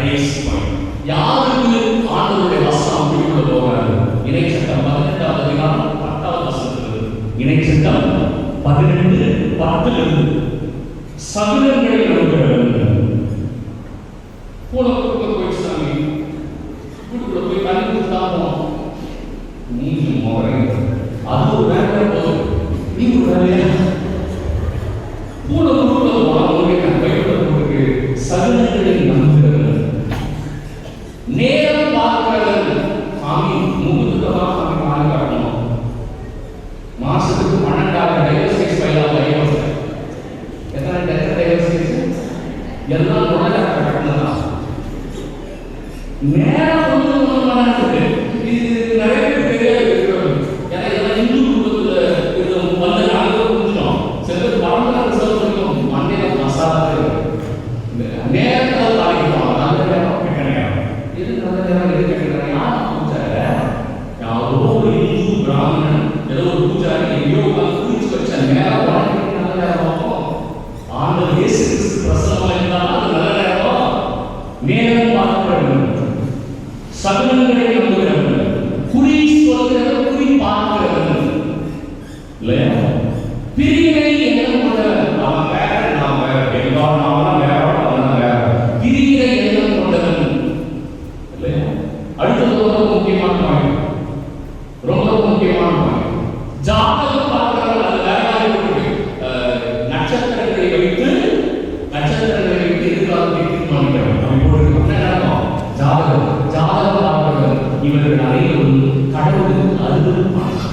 கடைசி யாருக்கு ஆண்டவருடைய வசனம் முடிவுள்ள போகிறாரு இணை சட்டம் பதினெட்டாவது அதிகாரம் பத்தாவது வசனத்தில் இணை சட்டம் பதினெட்டு பத்திலிருந்து. சகுனங்களை நம்புகிறவர்கள் கூட கூட போயிட்டு சாமி. வீட்டுக்குள்ள போய் தண்ணி கொடுத்தாலும் நீங்க முறை அது ஒரு வேலையா போதும். நீ ஒரு வேலையா? கூட கூட போனவங்க பயப்படுறவங்களுக்கு சகுனங்களை நேரம் பார்க்கிறவர்கள் சாமி சாமி காட்டணும். மாசத்துக்கு பன்னெண்டாயிரம் டைவர்ஸ் எத்தனை எத்தனை டைவர்ஸ் எல்லாம் உடனே கட்டணும் நேரம் வந்து இது நிறைய பேர் தெரியாது ஏன்னா இதெல்லாம் இந்து குடும்பத்தில் இது சில பேர் செலவு மசாலா இந்த நேரம் நேரம் பார்க்க வேண்டும் சகுனங்களை நம்புகிறவர்கள் குறி சொல்கிறவர் குறி பார்க்கிறவர்கள் இல்லையா பிரிவினை என்ன கொண்டவர் நாம வேற வேற நாம என்ன கொண்டவன் இல்லையா அடுத்தது ரொம்ப முக்கியமான பாயிண்ட் ரொம்ப முக்கியமான பாயிண்ட் எங்கள் அனைவரும் கடவுளுக்கு அருள்